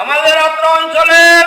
আমাদের অত্র অঞ্চলের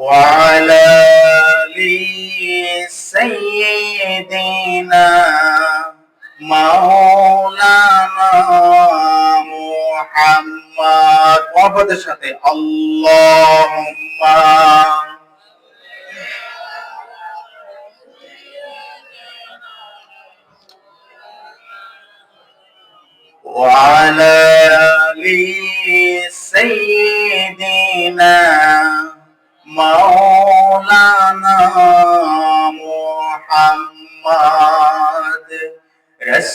وعلى آل سيدنا مولانا محمد মোহাম্মদের সাথে আল্লাহুম্মা وعلى آل سيدنا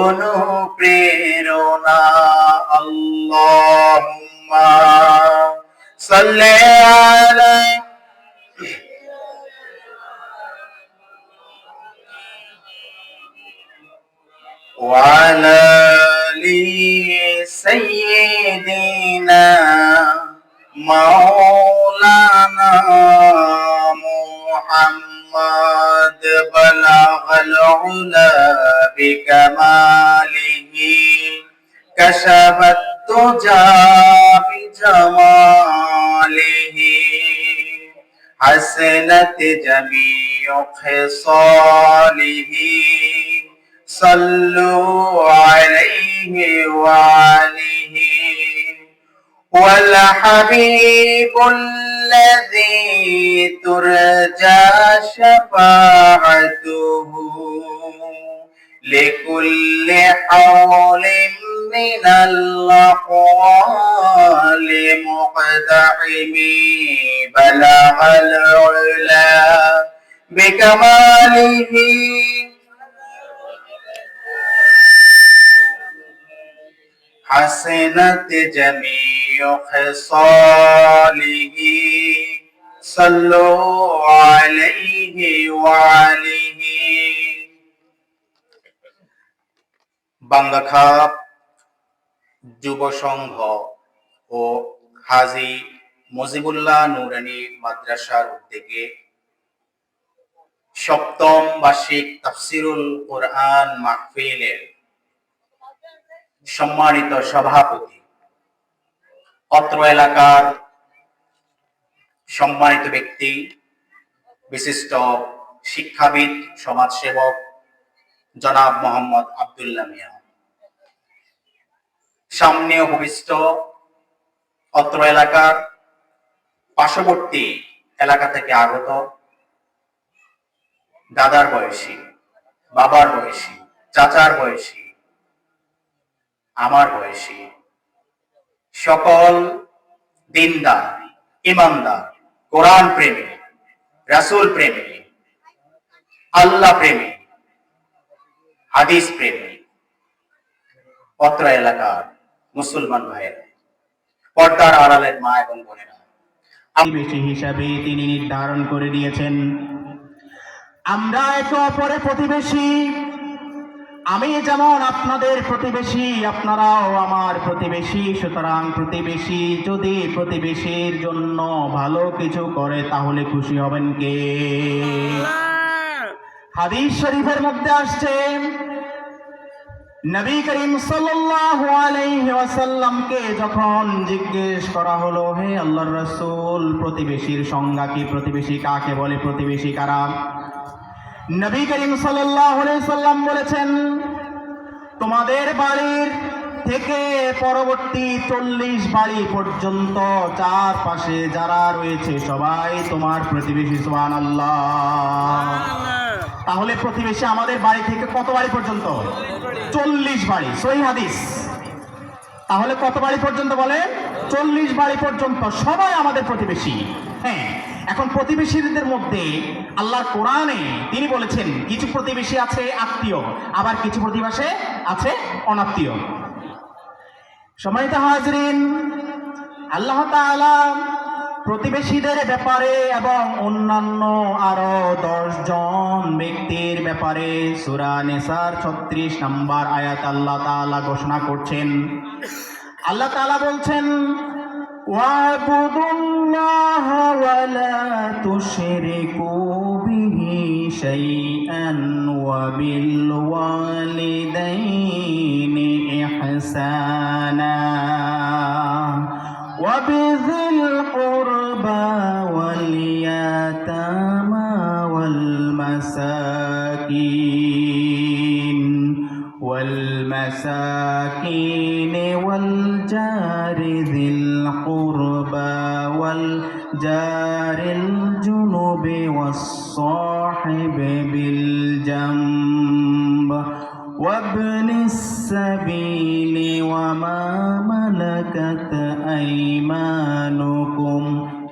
অনুপ্রেরণা আল্লাহুম্মা সাল্লি আলা وعلى سيدنا مولانا محمد العلا بكماله. كشف الدجى بجماله. حسنت جميع خصاله. صلوا عليه وعليه والحبيب الذي ترجى شفاعته لكل حول من الأقوال مقتحم. بلغ العلا بكماله حسنت جميع خصاله صلوا عليه وعليه বাংলাখাপ যুব সংঘ ও হাজি মুজিবুল্লাহ নুরানি মাদ্রাসার উদ্যোগে সপ্তম বার্ষিক তাফসিরুল কোরআন মাহফিলের সম্মানিত সভাপতি, অত্র এলাকার সম্মানিত ব্যক্তি, বিশিষ্ট শিক্ষাবিদ, সমাজসেবক জনাব মোহাম্মদ আব্দুল্লাহ মিয়া। সামনে উপবিষ্ট অত্র এলাকার পার্শ্ববর্তী এলাকা থেকে আগত দাদার বয়সী, বাবার বয়সী, চাচার বয়সী আমার বয়সী। সকল দিনদার, ইমানদার, কোরআন প্রেমী, রাসূল প্রেমী, আল্লাহ প্রেমী, হাদিস প্রেমী, অত্র এলাকার মুসলমান ভাইয়েরা, পর্দার আড়ালের মা এবং বোনেরা প্রতিবেশী হিসাবে তিনি নির্ধারণ করে দিয়েছেন। আমরা একে অপরের প্রতিবেশী। আমি যেমন আপনাদের প্রতিবেশী আপনারাও আমার প্রতিবেশী সুতরাং প্রতিবেশী যদি প্রতিবেশীর জন্য ভালো কিছু করে তাহলে খুশি হবেন কে? হাদিস শরীফের মধ্যে আসছে নবী করিম সাল্লাল্লাহু আলাইহি ওয়াসাল্লামকে যখন জিজ্ঞেস করা হলো হে আল্লাহর রাসূল প্রতিবেশীর সংজ্ঞা কি? প্রতিবেশী কাকে বলে? প্রতিবেশী কারা? নবী করিম সাল্লাল্লাহু সাল্লাম বলেছেন তোমাদের বাড়ির থেকে পরবর্তী চল্লিশ বাড়ি পর্যন্ত চারপাশে যারা রয়েছে সবাই তোমার প্রতিবেশী সুবহানাল্লাহ। তাহলে প্রতিবেশী আমাদের বাড়ি থেকে কত বাড়ি পর্যন্ত? চল্লিশ বাড়ি। সই হাদিস। তাহলে কত বাড়ি পর্যন্ত বলে? চল্লিশ বাড়ি পর্যন্ত সবাই আমাদের প্রতিবেশী। হ্যাঁ এখন প্রতিবেশীদের মধ্যে আল্লাহর কোরআনে তিনি বলেছেন, কিছু প্রতিবেশী আছে আত্মীয়, আবার কিছু প্রতিবেশী আছে অনাত্মীয়। সম্মানিত হাজরিন, আল্লাহ তাআলা প্রতিবেশীদের ব্যাপারে এবং অন্যান্য আরও দশ জন ব্যক্তির ব্যাপারে সুরা নেসার ছত্রিশ নম্বর আয়াত আল্লাহ তাআলা ঘোষণা করছেন। আল্লাহ তাআলা বলছেন واعبدوا الله ولا تشركوا به شيئا وبالوالدين إحسانا وبذي القربى واليتامى والمساكين والمساكين والجار والجار الجنب والصاحب بالجنب وابن السبيل وما ملكت أيمانكم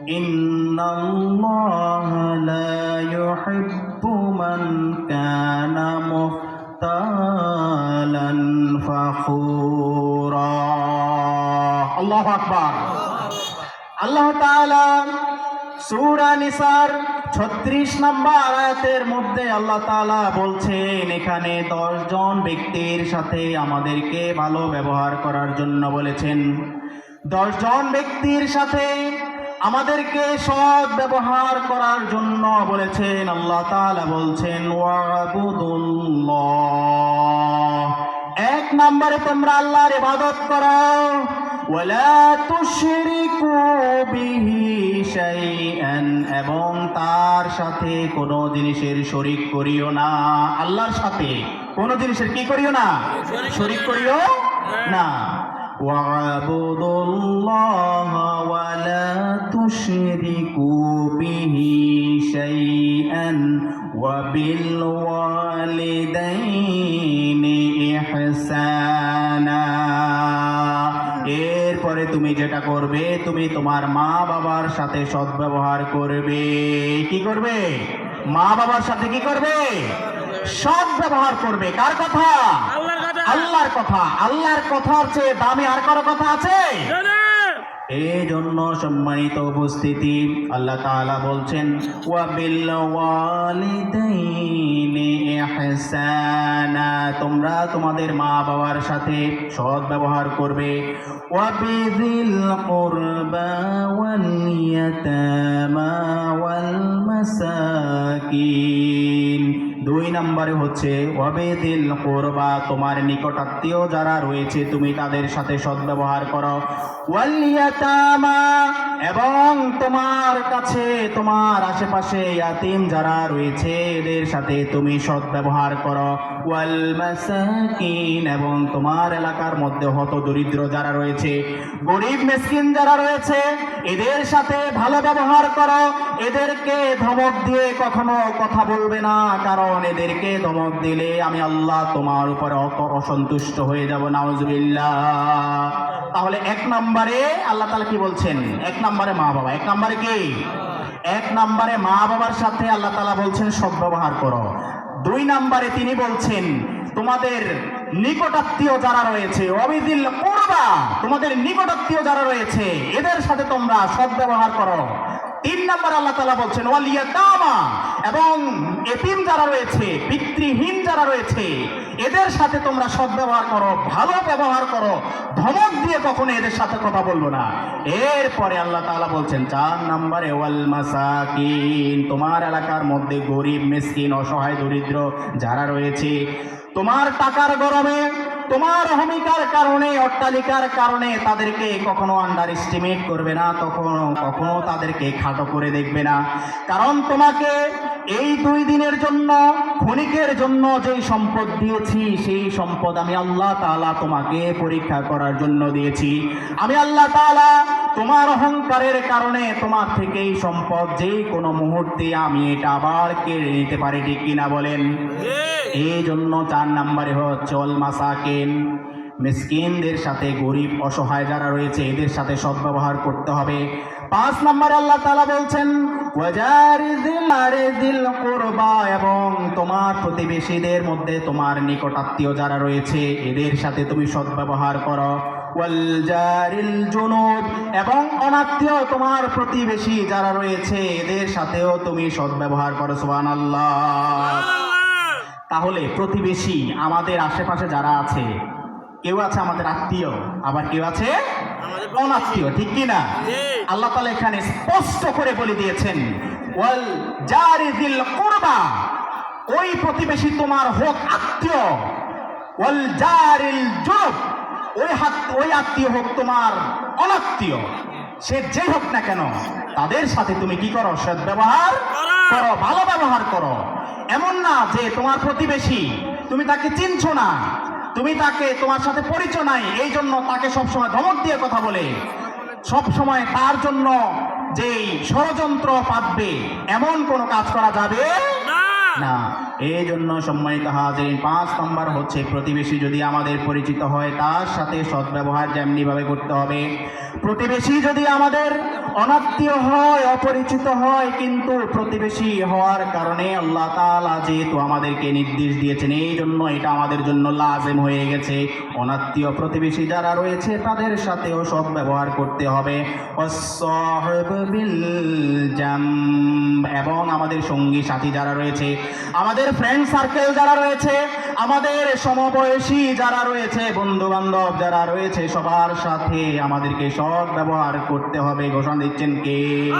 إن الله لا يحب من كان مختالا فخورا. الله أكبر. আল্লাহ সূরা নিসার ছত্রিশ নম্বর আয়াতের মধ্যে আল্লাহ তাআলা বলছেন, এখানে দশজন ব্যক্তির সাথে আমাদেরকে ভালো ব্যবহার করার জন্য বলেছেন। দশজন ব্যক্তির সাথে আমাদেরকে সৎ ব্যবহার করার জন্য বলেছেন। আল্লাহ তাআলা বলছেন এক নম্বরে তোমরা আল্লাহর ইবাদত করো ওয়ালা তুশরিকু বিহি শাইআন, এবং তার সাথে কোনো জিনিসের শরিক করিও না। আল্লাহর সাথে কোনো জিনিসের কি করিও না? শরিক করিও না। ওয়াবুদুল্লাহ ওয়ালা তুশরিকু বিহি শাইআন, ওয়া বিল ওয়ালিদাইনি ইহসান। এরপরে তুমি যেটা করবে তুমি তোমার মা বাবার সাথে সদ্ব্যবহার করবে। কি করবে? মা বাবার সাথে কি করবে? সৎ ব্যবহার করবে। কার কথা? আল্লাহর কথা। আল্লাহর কথার চেয়ে দামি আর কারও কথা আছে? এই জন্য সম্মানিত উপস্থিতি আল্লাহ তাআলা বলছেন ওয়াবিল ওয়ালিদাইনি ইহসানা। তোমরা তোমাদের মা বাবার সাথে সৎ ব্যবহার করবে। ওয়াবিযিল কুরবা ওয়াল ইয়াতামা ওয়াল মাসাকিন দুই নম্বরে হচ্ছে, ওয়াবেদিল কোরবা তোমার নিকটাত্মীয় যারা রয়েছে, তুমি তাদের সাথে সদ্ব্যবহার করো। এবং তোমার কাছে, তোমার আশেপাশে ইয়াতিম যারা রয়েছে, এদের সাথে তুমি সদ্ব্যবহার করো। ওয়াল মাসাকিন এবং তোমার এলাকার মধ্যে হত দরিদ্র যারা রয়েছে, গরিব মিসকিন যারা রয়েছে, এদের সাথে ভালো ব্যবহার করো। এদেরকে ধমক দিয়ে কখনো কথা বলবে না, কারণ এদেরকে ধমক দিলে আমি আল্লাহ তোমার উপরে অসন্তুষ্ট হয়ে যাব, নাউজুবিল্লাহ। তাহলে এক নম্বরে আল্লাহ তাআলা কি বলছেন? এক নম্বরে মা বাবা। এক নম্বরে কি? এক নম্বরে মা বাবার সাথে আল্লাহ তাআলা বলছেন সদ্ব্যবহার করো। দুই নম্বরে তিনি বলছেন, তোমাদের নিকটাত্মীয় যারা রয়েছে, অবিদিল করবা, তোমাদের নিকটাত্মীয় যারা রয়েছে, এদের সাথে তোমরা সদ্ব্যবহার করো। তিন নম্বর আল্লাহ তাআলা বলছেন ওয়ালিয়াতামা এবং এতিম যারা রয়েছে, পিতৃহীন যারা রয়েছে, এদের সাথে তোমরা সদ্ব্যবহার করো, ভালো ব্যবহার করো। ধমক দিয়ে কখনো এদের সাথে কথা বলব না। এরপরে আল্লাহ তাআলা বলছেন, চার নম্বরে, ওয়াল মাসাকিন তোমার এলাকার মধ্যে গরিব, মিসকিন, অসহায়, দরিদ্র যারা রয়েছে, তোমার টাকার গরমে তোমার অহমিকার কারণে, অট্টালিকার কারণে তাদেরকে কখনো আন্ডার এস্টিমেট করবে না, কখনো কখনো তাদেরকে খাটো করে দেখবে না। কারণ তোমাকে এই দুই দিনের জন্য, ক্ষণিকের জন্য যেই সম্পদ দিয়েছি, সেই সম্পদ আমি আল্লাহ তালা তোমাকে পরীক্ষা করার জন্য দিয়েছি। আমি আল্লাহ তাআলা তোমার অহংকারের কারণে তোমার থেকে এই সম্পদ যেই কোনো মুহূর্তে আমি এটা আবার কেড়ে নিতে পারি ঠিক কিনা বলেন? এই জন্য চার নম্বরে হচ্ছে মাসাকিন। মিসকিনদের সাথে গরিব অসহায় যারা রয়েছে এদের সাথে সদ্ব্যবহার করতে হবে। পাঁচ নম্বরে আল্লাহ তালা বলছেন এবং তোমার প্রতিবেশীদের মধ্যে তোমার নিকটাত্মীয় যারা রয়েছে এদের সাথে তুমি সদ্ব্যবহার করো। ওয়াল জারিল জুনুব। এবং অনাত্মীয় তোমার প্রতিবেশী যারা রয়েছে এদের সাথেও তুমি সদ্ব্যবহার করো সুবহানাল্লাহ। তাহলে প্রতিবেশী আমাদের আশেপাশে যারা আছে কেউ আছে আমাদের আত্মীয় আবার কেউ আছে অনাত্মীয় ঠিক কি না? আল্লাহ তাআলা এখানে স্পষ্ট করে বলে দিয়েছেন ওয়াল জারিজিল কুরবা ওই প্রতিবেশী তোমার হোক আত্মীয় ওয়াল জারিল জুব ওই হাত ওই আত্মীয় হোক তোমার অনাত্মীয় সে যে হোক না কেন তাদের সাথে তুমি কি করো? সৎ ব্যবহার করো ভালো ব্যবহার করো। এমন না যে তোমার প্রতিবেশী তুমি তাকে চিনছো না তুমি তাকে তোমার সাথে পরিচয় নাই এই জন্য তাকে সবসময় ধমক দিয়ে কথা বলে। সব সময় তার জন্য যেই ষড়যন্ত্র পাতবে এমন কোনো কাজ করা যাবে না। না। এই জন্য সম্মানিত হাজির পাঁচ নম্বর হচ্ছে প্রতিবেশী যদি আমাদের পরিচিত হয়, তার সাথে সদ্ব্যবহার যেমনি ভাবে করতে হবে। প্রতিবেশী যদি আমাদের অনাত্মীয় হয়, অপরিচিত হয়, কিন্তু প্রতিবেশী হওয়ার কারণে আল্লাহ তাআলা যেহেতু আমাদেরকে নির্দেশ দিয়েছেন এই জন্য এটা আমাদের জন্য লাজেম হয়ে গেছে। অনাত্মীয় প্রতিবেশী যারা রয়েছে, তাদের সাথেও সব ব্যবহার করতে হবে। এবং আমাদের সঙ্গী সাথী যারা রয়েছে, আমাদের ফ্রেন্ড সার্কেল যারা রয়েছে আমাদের সমবয়সী যারা রয়েছে বন্ধু বান্ধব যারা রয়েছে সবার সাথে আমাদেরকে সৎ ব্যবহার করতে হবে ঘোষণা দিচ্ছেন কে?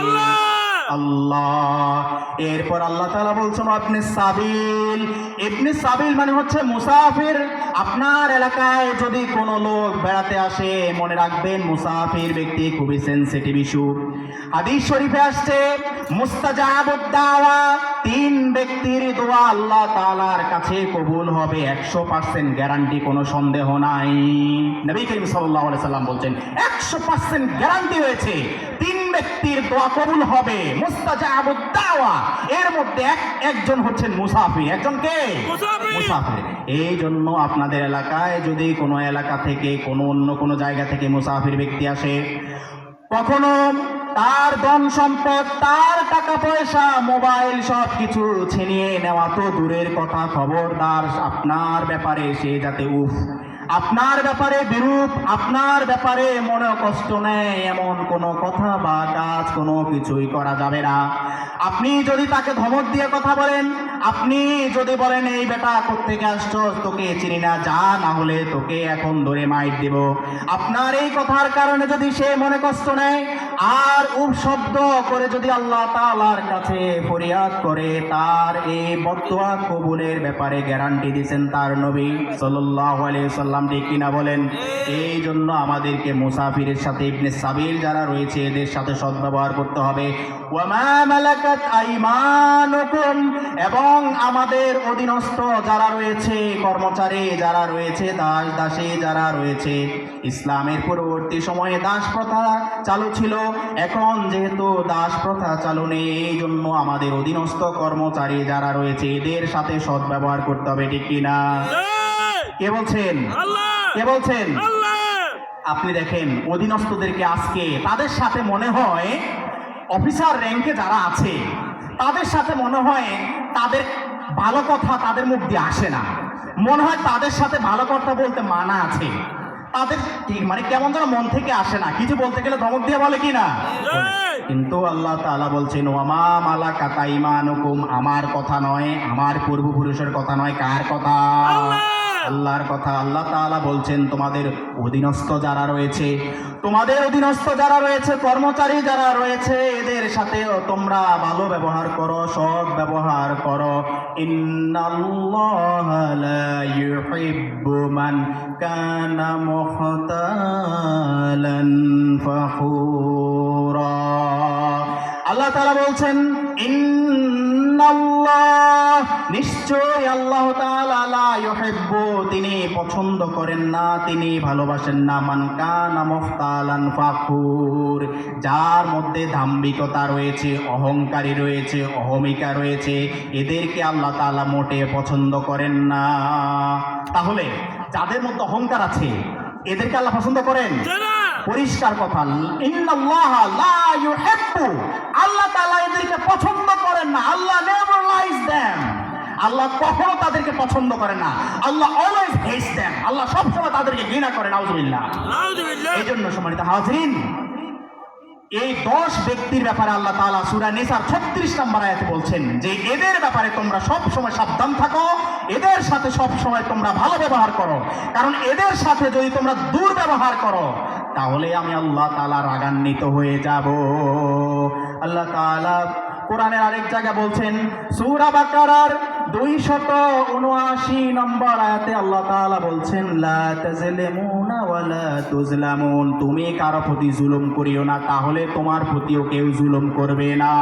আল্লাহ! এরপর আল্লাহ তাআলা বলছেন আপনি সাবিল। এমনি সাবিল মানে হচ্ছে মুসাফির। আপনার এলাকায় যদি কোনো লোক বেড়াতে আসে মনে রাখবেন মুসাফির ব্যক্তি খুবই সেনসিটিভ ইস্যু হাদিস শরীফে আসছে মুস্তাজাবুদ দাওয়া তিন ব্যক্তির দোয়া আল্লাহ তাআলার কাছে কবুল হবে একশো পার্সেন্ট গ্যারান্টি কোনো সন্দেহ নাই। নবী করিম আলাইহি সাল্লাম বলছেন একশো পার্সেন্ট গ্যারান্টি হয়েছে তিন ব্যক্তির দোয়া কবুল হবে মুস্তাজাবুদ দাওয়া এর মধ্যে এক একজন হচ্ছেন মুসাফির একজন কে। মুসাফির। এই জন্য আপনাদের এলাকায় যদি কোনো এলাকা থেকে কোনো অন্য কোনো জায়গা থেকে মুসাফির ব্যক্তি আসে কখনো তার ধন সম্পদ, তার টাকা পয়সা, মোবাইল সব কিছু ছিনিয়ে নেওয়া তো দূরের কথা, খবরদার আপনার ব্যাপারে সে যাতে উফ আপনার ব্যাপারে বিরূপ, আপনার ব্যাপারে মনে কষ্ট নেয় এমন কোনো কথা বা কাজ কোনো কিছুই করা যাবে না। আপনি যদি তাকে ধমক দিয়ে কথা বলেন, আপনি যদি বলেন, এই বেটা কোথেকে আসছস? তোকে চিনি না, যা, না হলে তোকে এখন ধরে মাইট দেব। আপনার এই কথার কারণে যদি সে মনে কষ্ট নেয়, আর উপশব্দ করে যদি আল্লাহ তাআলার কাছে ফরিয়াদ করে, তার এই বর্তমান কবুলের ব্যাপারে গ্যারান্টি দিয়েছেন তার নবী আলাইহি সাল্লাম ঠিক কিনা বলেন? এই জন্য আমাদেরকে মুসাফিরের সাথে ইবনে সাবিল যারা রয়েছে, এদের সাথে সদ্ব্যবহার করতে হবে। এবং আমাদের অধীনস্থ যারা রয়েছে, কর্মচারী যারা রয়েছে দাস দাসী যারা রয়েছে, ইসলামের পরবর্তী সময়ে দাস প্রথা চালু ছিল। এখন যেহেতু দাস প্রথা চালু নেই এই জন্য আমাদের অধীনস্থ কর্মচারী যারা রয়েছে, এদের সাথে সদ্ব্যবহার করতে হবে, ঠিক কিনা? কে বলছেন? আল্লাহ! কে বলছেন? আল্লাহ! আপনি দেখেন অধীনস্থদেরকে আজকে তাদের সাথে মনে হয় অফিসার র্যাঙ্কে যারা আছে তাদের সাথে মনে হয় তাদের ভালো কথা তাদের মুখ দিয়ে আসে না। মনে হয় তাদের সাথে ভালো কথা বলতে মানা আছে। তাদের মানে কেমন যেন মন থেকে আসে না। কিছু বলতে গেলে ধমক দিয়ে বলে কি না কিন্তু আল্লাহ তাআলা বলছেন ওয়ামা মালা কাতা ইমানুকুম আমার কথা নয় আমার পূর্বপুরুষের কথা নয় কার কথা? আল্লাহর কথা। আল্লাহ তাআলা বলছেন তোমাদের অধীনস্থ যারা রয়েছে তোমাদের অধীনস্থ যারা রয়েছে কর্মচারী যারা রয়েছে এদের সাথেও তোমরা ভালো ব্যবহার করো সৎ ব্যবহার করো। ইন্নাল্লাহা লা ইউহিব্বু মান কানা মুখতালান আল্লাহ তাআলা বলছেন, ইন্নাল্লাহ নিশ্চয় আল্লাহ তাআলা লা ইউহিব্বু, তিনি পছন্দ করেন না, তিনি ভালোবাসেন না। মান কানা মুখতালান ফাখুর যার মধ্যে দাম্ভিকতা রয়েছে, অহংকারী রয়েছে, অহমিকা রয়েছে, এদেরকে আল্লাহ তাআলা মোটে পছন্দ করেন না। তাহলে, যাদের মধ্যে অহংকার আছে এদেরকে আল্লাহ পছন্দ করেন? পরিষ্কার কথা আল্লাহ তাআলা এদেরকে পছন্দ করেন না। Allah never like them Allah কখনো তাদেরকে পছন্দ করেন না। Allah always hates them Allah সবসময় তাদেরকে ঘৃণা করেন আউযুবিল্লাহ এই জন্য সম্মানিত হাজরিন এই দশ ব্যক্তির ব্যাপারে আল্লাহ তাআলা সূরা নিসার 36 নম্বর আয়াতে বলছেন যে এদের ব্যাপারে তোমরা সব সময় সাবধান থাকো। এদের সাথে সব সময় তোমরা ভালো ব্যবহার করো। কারণ এদের সাথে যদি তোমরা দুর্ব্যবহার করো, তাহলে আমি আল্লাহ তালা রাগান্বিত হয়ে যাব। আল্লাহ তাআলা কোরআনের আরেক জায়গা বলছেন, সূরা বাকারার দুই শত উনআশি নম্বর আয়াতে আল্লাহ তাআলা বলছেন তুমি কারও প্রতি জুলুম করিও না, তাহলে তোমার প্রতিও কেউ জুলুম করবে না।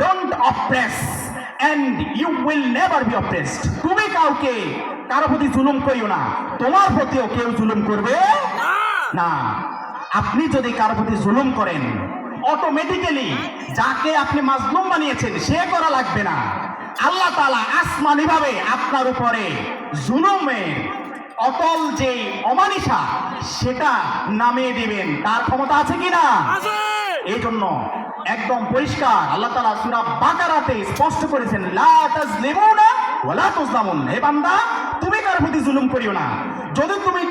Don't oppress and you will never be oppressed তুমি কাউকে কারও প্রতি জুলুম করিও না। তোমার প্রতিও কেউ জুলুম করবে না। আপনি যদি কারও প্রতি জুলুম করেন অটোমেটিক্যালি যাকে আপনি মাজলুম বানিয়েছেন সে করা লাগবে না। আল্লাহ তাআলা আসমানি ভাবে আপনার উপরে জুলুমের অটল যে অমানিসা সেটা নামিয়ে দিবেন। তার ক্ষমতা আছে কিনা? এই জন্য একদম পরিষ্কার। আল্লাহ তাআলা সূরা বাকারাতে স্পষ্ট করেছেন, লা তাজলিমুনা ওয়ালা তুজলামুন। হে বান্দা, তুমি কারোর প্রতি জুলুম করিও না। যদি তুমি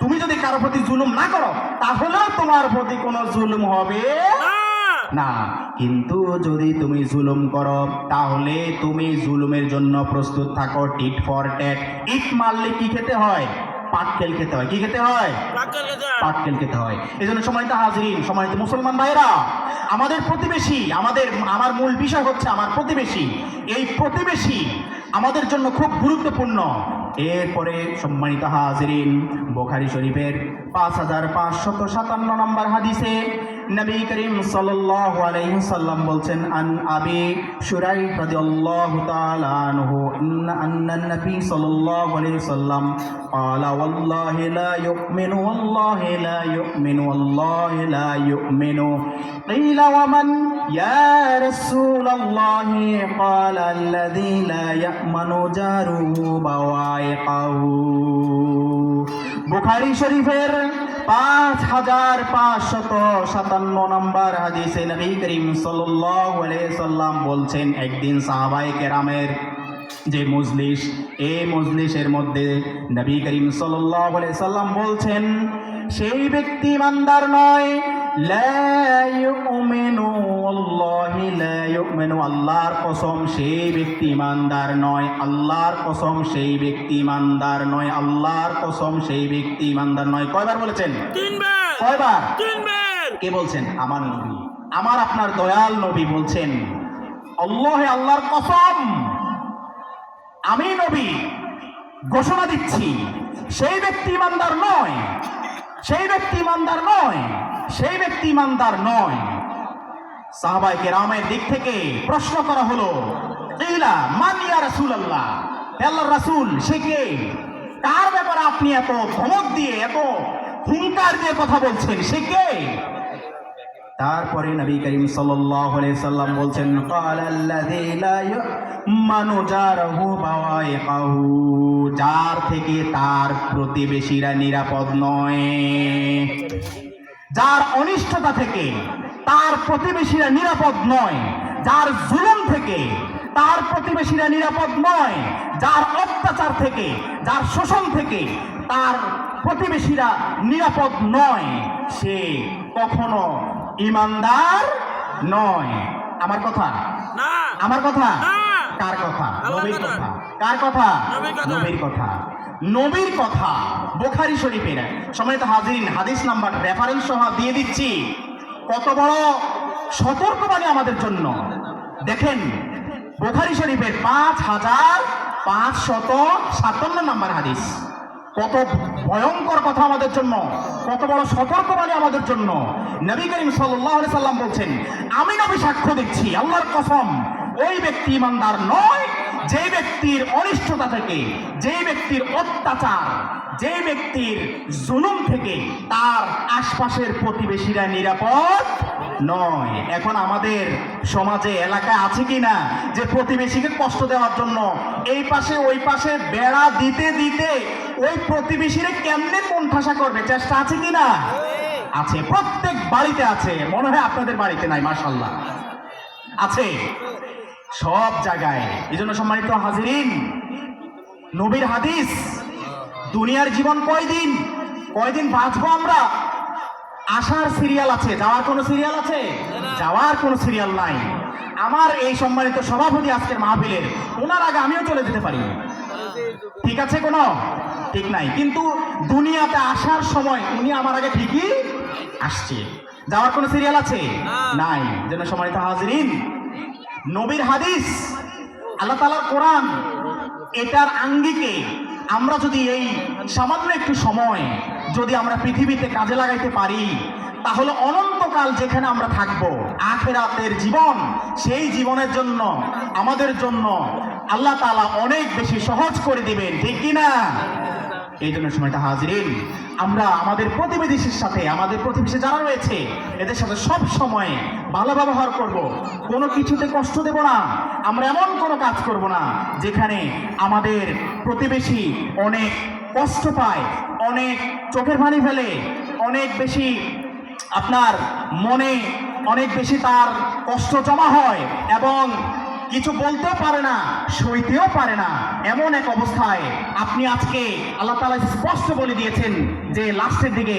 তুমি যদি কারোর প্রতি জুলুম না করো, তাহলেও তোমার প্রতি কোনো জুলুম হবে না। কিন্তু যদি তুমি জুলুম করো, তাহলে তুমি জুলুমের জন্য প্রস্তুত থাকো। টিট ফর ট্যাট ইট মারলে কি খেতে হয়? পাটকেল খেতে হয়। কি খেতে হয়? পাটকেল খেতে হয়। এই জন্য সময়টা হাজরিন সময়ত মুসলমান ভাইরা আমাদের প্রতিবেশী আমাদের আমার মূল বিষয় হচ্ছে আমার প্রতিবেশী। এই প্রতিবেশী আমাদের জন্য খুব গুরুত্বপূর্ণ। এরপরে সম্মানিত হাজরিন বোখারি শরীফের পাঁচ হাজার পাঁচশত সাতান্ন নম্বর হাদিসে নবী করিম সাল্লাল্লাহু আলাইহি সাল্লাম বলছেন আন আবি শুরাই রাদিয়াল্লাহু তাআলা আনহু ইন্না আন্নান নবী সাল্লাল্লাহু আলাইহি সাল্লাম قال والله لا يؤمن والله لا يؤمن والله لا يؤمن قيل ومن يا رسول الله قال الذي لا يأمن جاره بوائقه বুখারী শরীফের পাঁচ হাজার পাঁচশত সাতান্ন নম্বর হাদিসে নবী করিম সাল্লাম বলছেন, একদিন সাহাবাই কেরামের যে মজলিস, এ মজলিসের মধ্যে নবী করিম সাল্লাম বলছেন, সেই ব্যক্তি ইমানদার নয় লা ইউমিনু ওয়াল্লাহি লা ইউমিনু আল্লাহর কসম সেই ব্যক্তি ইমানদার নয় আল্লাহর কসম সেই ব্যক্তি ইমানদার নয় আল্লাহর কসম সেই ব্যক্তি ইমানদার নয়। কয়বার বলেছেন? তিনবার। কয়বার? তিনবার। কে বলছেন? আমার নবী। আমার আপনার দয়াল নবী বলছেন আল্লাহে আল্লাহর কসম আমি নবী ঘোষণা দিচ্ছি সেই ব্যক্তি ইমানদার নয় সেই ব্যক্তি ইমানদার নয় সেই ব্যক্তি ইমানদার নয়। সাহাবাই রামের দিক থেকে প্রশ্ন করা হলো, ইলা মানিয়া রাসূল আল্লাহ আল্লাহ রাসূল, সে কে? কার ব্যাপারে আপনি এত ধমক দিয়ে, এত হুঙ্কার দিয়ে কথা বলছেন? সে কে? তারপরে নবী করিম সাল্লাল্লাহু আলাইহি সাল্লাম বলছেন ক্বালাল্লাযী লা ইউমানু জারহু বাওয়াইকাহু। যার থেকে তার প্রতিবেশীরা নিরাপদ নয়। যার অনিষ্টতা থেকে তার প্রতিবেশীরা নিরাপদ নয় যার জুলুম থেকে তার প্রতিবেশীরা নিরাপদ নয় যার অত্যাচার থেকে যার শোষণ থেকে তার প্রতিবেশীরা নিরাপদ নয় সে কখনো ইমানদার নয়। আমার কথা? আমার কথা? কার কথা? নবীর কথা। কথা। কার কথা। নবীর কথা। নবীর কথা বোখারি শরীফের। সময়ত হাজিরিন, হাদিস নাম্বার রেফারেন্স সহ দিয়ে দিচ্ছি। কত বড় সতর্কবাণী আমাদের জন্য। দেখেন, বোখারি শরীফের পাঁচ হাজার পাঁচ শত সাতান্ন নাম্বার হাদিস। কত ভয়ঙ্কর কথা আমাদের জন্য, কত বড় সতর্কবাণী আমাদের জন্য। নবী করিম সাল্লাম বলছেন, আমি নবী সাক্ষ্য দিচ্ছি, আল্লাহর কসম, ওই ব্যক্তি ইমানদার নয় যে ব্যক্তির অনিষ্টতা থেকে, যে ব্যক্তির অত্যাচার, যে ব্যক্তির জুলুম থেকে তার আশপাশের প্রতিবেশীরা নিরাপদ নয়। এখন আমাদের সমাজে, এলাকায় আছে কি না যে প্রতিবেশীকে কষ্ট দেওয়ার জন্য এই পাশে, ওই পাশে বেড়া দিতে দিতে ওই প্রতিবেশীরা কেমনে কোন ঠাসা করবে? চেষ্টা আছে কি না আছে। প্রত্যেক বাড়িতে আছে। মনে হয় আপনাদের বাড়িতে নাই মাশাল্লাহ আছে। সব জায়গায়। এই জন্য সম্মানিত হাজিরিন নবীর হাদিস দুনিয়ার জীবন কয়দিন? কয়দিন বাঁচবো আমরা? আসার সিরিয়াল আছে যাওয়ার কোনো সিরিয়াল আছে? যাওয়ার কোনো সিরিয়াল নাই। আমার এই সম্মানিত সভাপতি আজকের মাহফিলের ওনার আগে আমিও চলে যেতে পারি। ঠিক আছে কোনো? ঠিক নাই। কিন্তু দুনিয়াতে আসার সময় উনি আমার আগে ঠিকই আসছে। যাওয়ার কোনো সিরিয়াল আছে? নাই। যেন সম্মানিত হাজরিন নবীর হাদিস, আল্লাহ তালার কোরআন, এটার আঙ্গিকে আমরা যদি এই সামান্য একটু সময় যদি আমরা পৃথিবীতে কাজে লাগাইতে পারি, তাহলে অনন্তকাল যেখানে আমরা থাকব, আখেরাতের জীবন, সেই জীবনের জন্য, আমাদের জন্য আল্লাহ তালা অনেক বেশি সহজ করে দিবেন, ঠিক কি না এই জন্য সময়টা হাজিরিন আমরা আমাদের প্রতিবেশীর সাথে, আমাদের প্রতিবেশী যারা রয়েছে, এদের সাথে সব সময় ভালো ব্যবহার করব। কোনো কিছুতে কষ্ট দেব না। আমরা এমন কোনো কাজ করব না যেখানে আমাদের প্রতিবেশী অনেক কষ্ট পায়, অনেক চোখের পানি ফেলে, অনেক বেশি আপনার মনে অনেক বেশি তার কষ্ট জমা হয় এবং কিছু বলতেও পারে না, সইতেও পারে না। এমন এক অবস্থায় আপনি আজকে আল্লাহ তালা স্পষ্ট বলে দিয়েছেন যে লাস্টের দিকে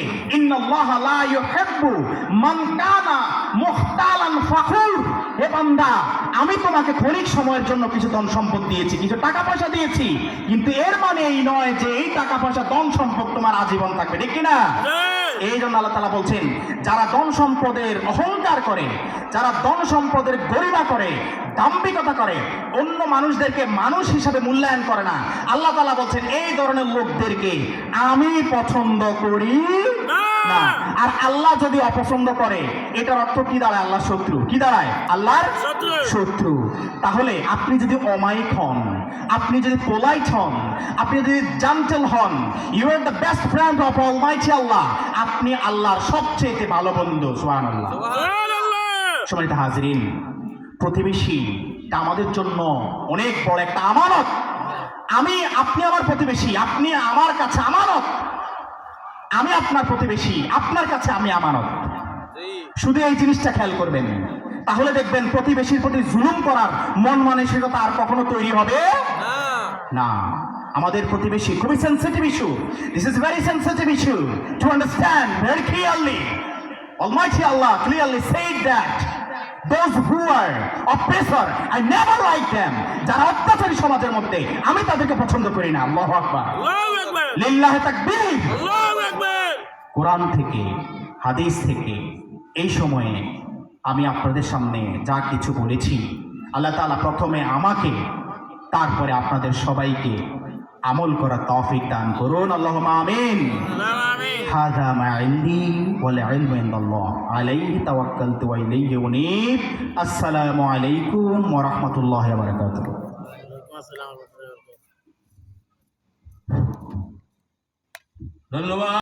আমি তোমাকে ক্ষণিক সময়ের জন্য কিছু ধন সম্পদ দিয়েছি, কিছু টাকা পয়সা দিয়েছি, কিন্তু এর মানে এই নয় যে এই টাকা পয়সা ধন সম্পদ তোমার আজীবন থাকবে, ঠিক কিনা? এই জন্য আল্লাহ তালা বলছেন যারা ধন সম্পদের অহংকার করে যারা ধন সম্পদের গরিমা করে দাম্ভিকতা করে অন্য মানুষদেরকে মানুষ হিসাবে মূল্যায়ন করে না। আল্লাহ তালা বলছেন এই ধরনের লোকদেরকে আমি পছন্দ করি না। আর আল্লাহ যদি অপছন্দ করে এটার অর্থ কি দাঁড়ায়? আল্লাহ শত্রু। কি দাঁড়ায়? আল্লাহর শত্রু। শত্রু। তাহলে আপনি যদি অমায়িক হন আপনি যদি পোলাইট হন আপনি যদি জান্টেল হন you are the best friend of almighty Allah আপনি আল্লাহর সবচেয়ে ভালো বন্ধু সোহান আল্লাহ সম্মানিত হাজরিন প্রতিবেশী তা আমাদের জন্য অনেক বড় একটা আমানত। আমি আপনি আমার প্রতিবেশী আপনি আমার কাছে আমানত। আমি আপনার প্রতিবেশী আপনার কাছে আমি আমানত। শুধু এই জিনিসটা খেয়াল করবেন তাহলে দেখবেন প্রতিবেশীর প্রতি জুলুম করার মন মানসিকতা আর কখনো তৈরি হবে না। আমাদের প্রতিবেশী খুবই sensitive issue this is very sensitive issue to understand very clearly Almighty Allah clearly said that those who are oppressor I never like them যারা অত্যাচারী সমাজের মধ্যে আমি তাদেরকে পছন্দ করি না। আল্লাহু আকবার। লিল্লাহি তাকবীর। কোরআন থেকে হাদিস থেকে এই সময়ে আমি আপনাদের সামনে যা কিছু বলেছি আল্লাহ তালা প্রথমে আমাকে তারপরে আপনাদের সবাইকে আমল করা তফিক দান করুন। আল্লাহ আমিন। আসসালামু আলাইকুম ধন্যবাদ।